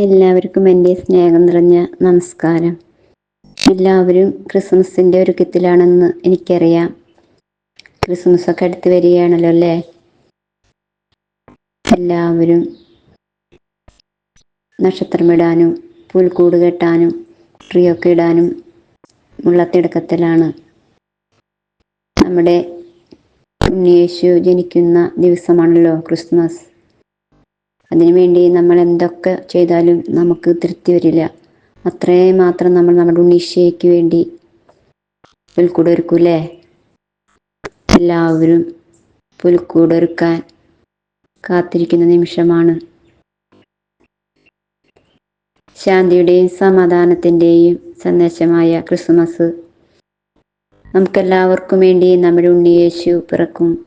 എല്ലാവർക്കും എന്റെ സ്നേഹം നിറഞ്ഞ നമസ്കാരം. എല്ലാവരും ക്രിസ്മസിന്റെ ഒരുക്കത്തിലാണെന്ന് എനിക്കറിയാം. ക്രിസ്മസ് ഒക്കെ അടുത്ത് വരികയാണല്ലോ അല്ലേ? എല്ലാവരും നക്ഷത്രമിടാനും പുൽക്കൂട് കെട്ടാനും ട്രീയൊക്കെ ഇടാനും ഉള്ള തിടക്കത്തിലാണ്. നമ്മുടെ ഉണ്ണിയേശു ജനിക്കുന്ന ദിവസമാണല്ലോ ക്രിസ്മസ്. അതിനുവേണ്ടി നമ്മൾ എന്തൊക്കെ ചെയ്താലും നമുക്ക് തൃപ്തി വരില്ല. അത്രയും മാത്രം നമ്മൾ നമ്മുടെ ഉണ്ണീശയ്ക്ക് വേണ്ടി പുൽക്കൂട് ഒരുക്കൂലേ എല്ലാവരും പുൽക്കൂട് ഒരുക്കാൻ കാത്തിരിക്കുന്ന നിമിഷമാണ്. ശാന്തിയുടെയും സമാധാനത്തിന്റെയും സന്ദേശമായ ക്രിസ്മസ്. നമുക്കെല്ലാവർക്കും വേണ്ടി നമ്മുടെ ഉണ്ണിയേശു പിറക്കും.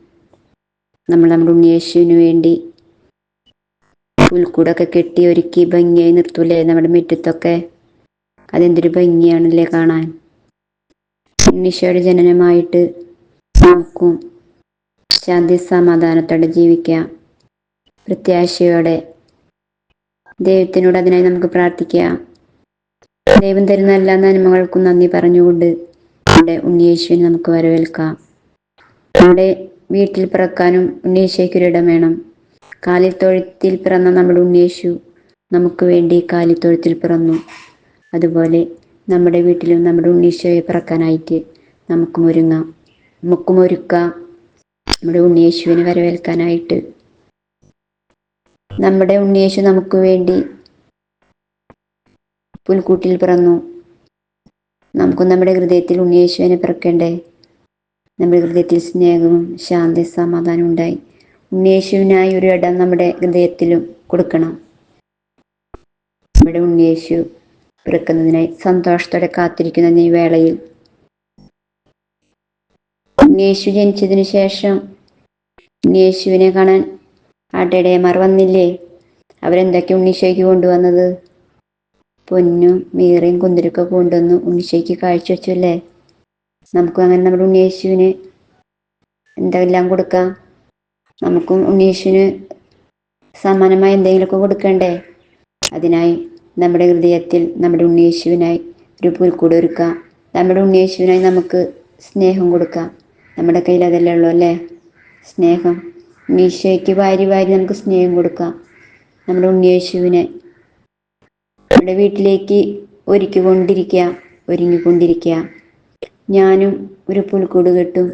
നമ്മൾ നമ്മുടെ ഉണ്ണിയേശുവിന് വേണ്ടി പുൽക്കൂടൊക്കെ കെട്ടി ഒരുക്കി ഭംഗിയായി നിർത്തൂലേ നമ്മുടെ മുറ്റത്തൊക്കെ? അതെന്തൊരു ഭംഗിയാണല്ലേ കാണാൻ? ഉണ്ണീശോയുടെ ജനനമായിട്ട് നമുക്കും ശാന്തി സമാധാനത്തോടെ ജീവിക്കാം. പ്രത്യാശയോടെ ദൈവത്തിനോട് അതിനായി നമുക്ക് പ്രാർത്ഥിക്കാം. ദൈവം തരുന്ന എല്ലാ നന്മകൾക്കും നന്ദി പറഞ്ഞുകൊണ്ട് നമ്മുടെ ഉണ്ണിയേശുവിനെ നമുക്ക് വരവേൽക്കാം. നമ്മുടെ വീട്ടിൽ പിറക്കാനും ഉണ്ണിയേശയ്ക്കൊരിടം വേണം. കാലിൽ തൊഴുത്തിൽ പിറന്ന നമ്മുടെ ഉണ്ണേശു നമുക്ക് വേണ്ടി കാലിത്തൊഴുത്തിൽ പിറന്നു. അതുപോലെ നമ്മുടെ വീട്ടിലും നമ്മുടെ ഉണ്ണീശോയെ പിറക്കാനായിട്ട് നമുക്കും ഒരുങ്ങാം. നമുക്കും ഒരുക്കാം. നമ്മുടെ ഉണ്ണിയേശുവിനെ വരവേൽക്കാനായിട്ട്. നമ്മുടെ ഉണ്ണിയേശു നമുക്ക് വേണ്ടി പുൽക്കൂട്ടിൽ പിറന്നു. നമുക്കും നമ്മുടെ ഹൃദയത്തിൽ ഉണ്ണിയേശുവിനെ പിറക്കണ്ടേ. നമ്മുടെ ഹൃദയത്തിൽ സ്നേഹവും ശാന്തി സമാധാനവും ഉണ്ടായി. ഉണ്ണിയേശുവിനായി ഒരു ഇടം നമ്മുടെ ഹൃദയത്തിലും കൊടുക്കണം. നമ്മുടെ ഉണ്ണിയേശു പിറക്കുന്നതിനായി സന്തോഷത്തോടെ കാത്തിരിക്കുന്ന ഈ വേളയിൽ ഉണ്ണിയേശു ജനിച്ചതിന് ശേഷം ഉണ്ണിയേശുവിനെ കാണാൻ ആട്ടിടയമാർ വന്നില്ലേ? അവരെന്തൊക്കെ ഉണ്ണിശോയ്ക്ക് കൊണ്ടുവന്നത്? പൊന്നും മീറയും കുന്തിരിക്കൊക്കെ കൊണ്ടുവന്ന് ഉണ്ണിശോയ്ക്ക് കാഴ്ച വെച്ചല്ലേ നമുക്ക് അങ്ങനെ നമ്മുടെ ഉണ്ണിയേശുവിന് എന്തെല്ലാം കൊടുക്കാം? നമുക്കും ഉണ്ണീഷിന് സമ്മാനമായി എന്തെങ്കിലുമൊക്കെ കൊടുക്കണ്ടേ? അതിനായി നമ്മുടെ ഹൃദയത്തിൽ നമ്മുടെ ഉണ്ണീശുവിനായി ഒരു പുൽക്കൂട് ഒരുക്കാം. നമ്മുടെ ഉണ്ണീശുവിനായി നമുക്ക് സ്നേഹം കൊടുക്കാം. നമ്മുടെ കയ്യിൽ അതല്ലേ ഉള്ളൂ അല്ലേ? സ്നേഹം. ഉണ്ണീശോയ്ക്ക് വാരി വാരി നമുക്ക് സ്നേഹം കൊടുക്കാം. നമ്മുടെ ഉണ്ണിയേശുവിനെ നമ്മുടെ വീട്ടിലേക്ക് ഒരുക്കിക്കൊണ്ടിരിക്കുക ഒരുങ്ങിക്കൊണ്ടിരിക്കുക. ഞാനും ഒരു പുൽക്കൂട് കെട്ടും.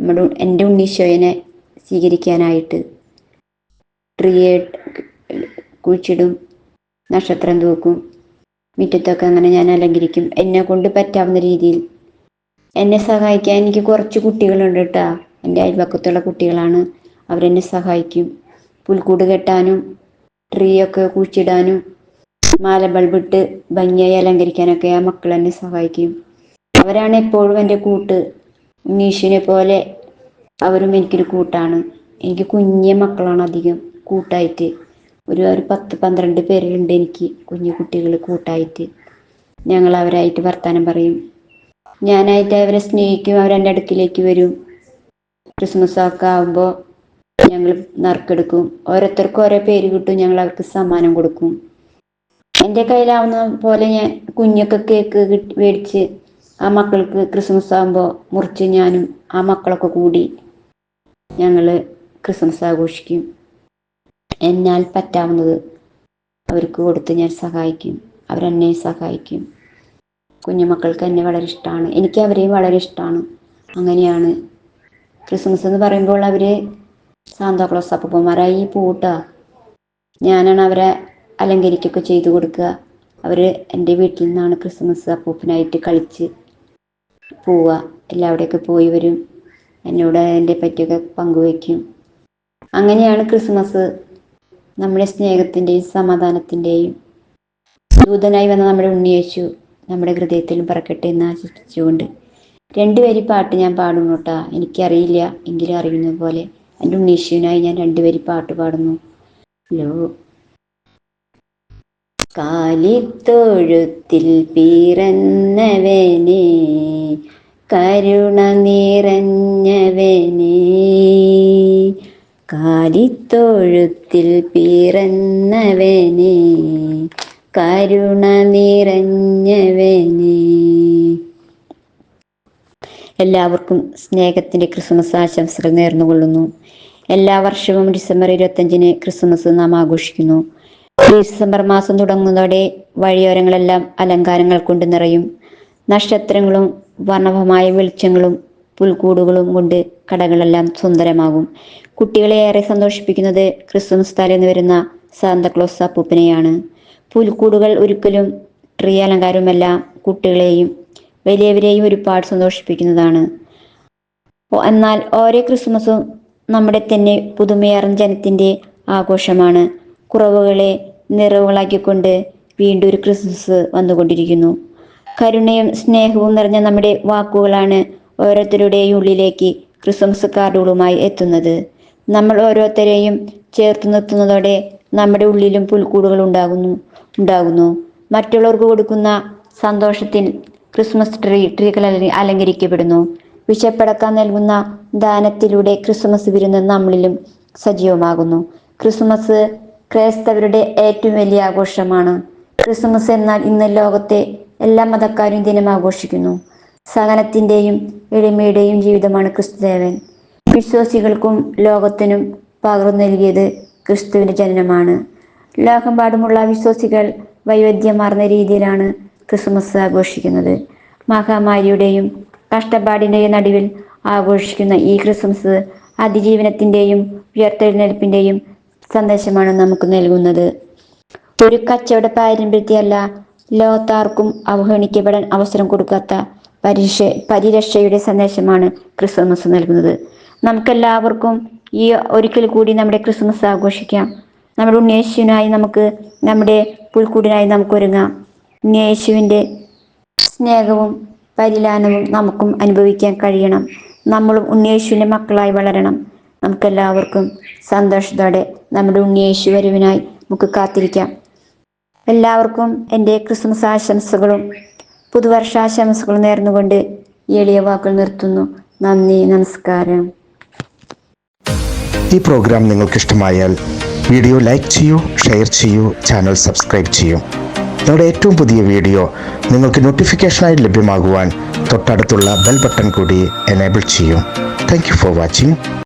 നമ്മുടെ എന്റെ ഉണ്ണീശോയനെ സ്വീകരിക്കാനായിട്ട്. ട്രീയെ കുഴിച്ചിടും നക്ഷത്രം തൂക്കും മുറ്റത്തൊക്കെ അങ്ങനെ ഞാൻ അലങ്കരിക്കും. എന്നെ കൊണ്ട് പറ്റാവുന്ന രീതിയിൽ. എന്നെ സഹായിക്കാൻ എനിക്ക് കുറച്ച് കുട്ടികളുണ്ട് കേട്ടോ. എന്റെ അയൽപക്കത്തുള്ള കുട്ടികളാണ്. അവരെന്നെ സഹായിക്കും. പുൽക്കൂട് കെട്ടാനും ട്രീ ഒക്കെ കുഴിച്ചിടാനും മാല ബൾബിട്ട് ഭംഗിയായി അലങ്കരിക്കാനൊക്കെ ആ മക്കൾ എന്നെ സഹായിക്കും. അവരാണ് എപ്പോഴും എന്റെ കൂട്ട്. നീഷിനെ പോലെ അവരും എനിക്കൊരു കൂട്ടാണ്. എനിക്ക് കുഞ്ഞു മക്കളാണ് അധികം കൂട്ടായിട്ട്. ഒരു ഒരു പത്ത് പന്ത്രണ്ട് പേരുണ്ട് എനിക്ക് കുഞ്ഞു കുട്ടികൾ കൂട്ടായിട്ട്. ഞങ്ങൾ അവരായിട്ട് വർത്തമാനം പറയും. ഞാനായിട്ട് അവരെ സ്നേഹിക്കും അവരെന്റെ അടുക്കിലേക്ക് വരും. ക്രിസ്മസ് ഒക്കെ ആകുമ്പോൾ ഞങ്ങൾ നറുക്കെടുക്കും. ഓരോരുത്തർക്കും ഓരോ പേര് കിട്ടും ഞങ്ങൾ അവർക്ക് സമ്മാനം കൊടുക്കും. എന്റെ കയ്യിലാവുന്ന പോലെ ഞാൻ കുഞ്ഞൊക്കെ കേക്ക് മേടിച്ച് ആ മക്കൾക്ക് ക്രിസ്മസ് ആകുമ്പോൾ മുറിച്ച് ഞാനും ആ മക്കളൊക്കെ കൂടി ഞങ്ങൾ ക്രിസ്മസ് ആഘോഷിക്കും. എന്നാൽ പറ്റാവുന്നത് അവർക്ക് കൊടുത്ത് ഞാൻ സഹായിക്കും. അവരെന്നെ സഹായിക്കും. കുഞ്ഞുമക്കൾക്ക് എന്നെ വളരെ ഇഷ്ടമാണ് എനിക്ക് അവരെയും വളരെ ഇഷ്ടമാണ് അങ്ങനെയാണ് ക്രിസ്മസ് എന്ന് പറയുമ്പോൾ അവർ സാന്താക്ലോസ് അപ്പന്മാരായി പൂട്ടാ. ഞാനാണ് അവരെ അലങ്കരിക്കുകയൊക്കെ ചെയ്തു കൊടുക്കുക. അവർ എന്റെ വീട്ടിൽ നിന്നാണ് ക്രിസ്മസ് അപ്പൂപ്പനായിട്ട് കളിച്ച് പോവുക. എല്ലാവിടെയൊക്കെ പോയി വരും. എന്നോട് അതിന്റെ പറ്റിയൊക്കെ പങ്കുവയ്ക്കും. അങ്ങനെയാണ് ക്രിസ്മസ് നമ്മുടെ സ്നേഹത്തിന്റെയും സമാധാനത്തിന്റെയും. ദൂതനായി വന്ന നമ്മുടെ ഉണ്ണിയേശു നമ്മുടെ ഹൃദയത്തിലും പറക്കട്ടെ എന്ന് ആശിച്ചുകൊണ്ട് രണ്ടുപേരി പാട്ട് ഞാൻ പാടുന്നു കേട്ടാ എനിക്കറിയില്ല എങ്കിലും അറിയുന്ന പോലെ എന്റെ ഉണ്ണീശുവിനായി ഞാൻ രണ്ടുപേരി പാട്ട് പാടുന്നു. ഹലോ. കാലിത്തൊഴുത്തിൽ പിറന്നവനെ കരുണ നിറഞ്ഞവനെ. കാലിത്തൊഴുത്തിൽ പിറന്നവനെ. കരുണ നിറഞ്ഞവനെ. എല്ലാവർക്കും സ്നേഹത്തിന്റെ ക്രിസ്മസ് ആശംസകൾ നേർന്നുകൊള്ളുന്നു എല്ലാ വർഷവും ഡിസംബർ ഇരുപത്തഞ്ചിന് ക്രിസ്മസ് നാം ആഘോഷിക്കുന്നു. ഡിസംബർ മാസം തുടങ്ങുന്നതോടെ വഴിയോരങ്ങളെല്ലാം അലങ്കാരങ്ങൾ കൊണ്ട് നിറയും. നക്ഷത്രങ്ങളും വർണഭമായ വെളിച്ചങ്ങളും പുൽക്കൂടുകളും കൊണ്ട് കടകളെല്ലാം സുന്ദരമാകും. കുട്ടികളെ ഏറെ സന്തോഷിപ്പിക്കുന്നത് ക്രിസ്മസ് തലേന്ന് വരുന്ന സാന്തക്ലോസ് അപ്പൂപ്പനെയാണ്. പുൽക്കൂടുകൾ ഒരിക്കലും ട്രീ അലങ്കാരവുമെല്ലാം കുട്ടികളെയും വലിയവരെയും ഒരുപാട് സന്തോഷിപ്പിക്കുന്നതാണ്. എന്നാൽ ഓരോ ക്രിസ്മസും നമ്മുടെ തന്നെ പുതുമയാർന്ന ജനത്തിന്റെ ആഘോഷമാണ്. കുറവുകളെ നിറവുകളാക്കിക്കൊണ്ട് വീണ്ടും ഒരു ക്രിസ്മസ് വന്നുകൊണ്ടിരിക്കുന്നു. കരുണയും സ്നേഹവും നിറഞ്ഞ നമ്മുടെ വാക്കുകളാണ് ഓരോരുത്തരുടെയും ഉള്ളിലേക്ക് ക്രിസ്മസ് കാർഡുകളുമായി എത്തുന്നത്. നമ്മൾ ഓരോരുത്തരെയും ചേർത്ത് നിർത്തുന്നതോടെ നമ്മുടെ ഉള്ളിലും പുൽക്കൂടുകൾ ഉണ്ടാകുന്നു ഉണ്ടാകുന്നു. മറ്റുള്ളവർക്ക് കൊടുക്കുന്ന സന്തോഷത്തിൽ ക്രിസ്മസ് ട്രീ ട്രീകൾ അലങ്കരിക്കപ്പെടുന്നു. വിശപ്പടക്കാൻ നൽകുന്ന ദാനത്തിലൂടെ ക്രിസ്മസ് വിരുന്ന് നമ്മളിലും സജീവമാകുന്നു. ക്രിസ്മസ് ക്രൈസ്തവരുടെ ഏറ്റവും വലിയ ആഘോഷമാണ്. ക്രിസ്മസ് എന്നാൽ ഇന്ന് ലോകത്തെ എല്ലാ മതക്കാരും ദിനം ആഘോഷിക്കുന്നു. സഹനത്തിന്റെയും എളിമയുടെയും ജീവിതമാണ് ക്രിസ്തുദേവൻ. വിശ്വാസികൾക്കും ലോകത്തിനും പകർന്നു നൽകിയത് ക്രിസ്തുവിന്റെ ജനനമാണ്. ലോകമ്പാടുമുള്ള വിശ്വാസികൾ വൈവിധ്യമാർന്ന രീതിയിലാണ് ക്രിസ്മസ് ആഘോഷിക്കുന്നത്. മഹാമാരിയുടെയും കഷ്ടപ്പാടിന്റെയും നടുവിൽ ആഘോഷിക്കുന്ന ഈ ക്രിസ്മസ് അതിജീവനത്തിന്റെയും ഉയർത്തെഴുന്നേൽപ്പിന്റെയും സന്ദേശമാണ് നമുക്ക് നൽകുന്നത്. ഒരു കച്ചവട പാരമ്പര്യത്തെയല്ല ലോകത്താർക്കും അവഗണിക്കപ്പെടാൻ അവസരം കൊടുക്കാത്ത പരിശ പരിരക്ഷയുടെ സന്ദേശമാണ് ക്രിസ്മസ് നൽകുന്നത്. നമുക്കെല്ലാവർക്കും ഈ ഒരിക്കൽ കൂടി നമ്മുടെ ക്രിസ്മസ് ആഘോഷിക്കാം. നമ്മുടെ ഉണ്ണേശുവിനായി നമുക്ക് നമ്മുടെ പുൽക്കൂടിനായി നമുക്ക് ഒരുങ്ങാം സ്നേഹവും പരിലാനവും നമുക്കും അനുഭവിക്കാൻ കഴിയണം. നമ്മളും ഉണ്ണിയേശുവിന്റെ മക്കളായി വളരണം. നമുക്കെല്ലാവർക്കും സന്തോഷത്തോടെ നമ്മുടെ ഉണ്ണിയേശു വരവിനായി നമുക്ക് കാത്തിരിക്കാം. എല്ലാവർക്കും എന്റെ ക്രിസ്മസ് ആശംസകളും പുതുവർഷാശംസകളും നേർന്നുകൊണ്ട് എളിയ വാക്കുകൾ നിർത്തുന്നു. നന്ദി നമസ്കാരം. ഈ പ്രോഗ്രാം നിങ്ങൾക്ക് ഇഷ്ടമായാൽ വീഡിയോ ലൈക്ക് ചെയ്യൂ ഷെയർ ചെയ്യൂ ചാനൽ സബ്സ്ക്രൈബ് ചെയ്യൂ. ഞങ്ങളുടെ ഏറ്റവും പുതിയ വീഡിയോ നിങ്ങൾക്ക് നോട്ടിഫിക്കേഷനായി ലഭ്യമാകുവാൻ തൊട്ടടുത്തുള്ള ബെൽ ബട്ടൺ കൂടി എനേബിൾ ചെയ്യൂ. Thank for watching.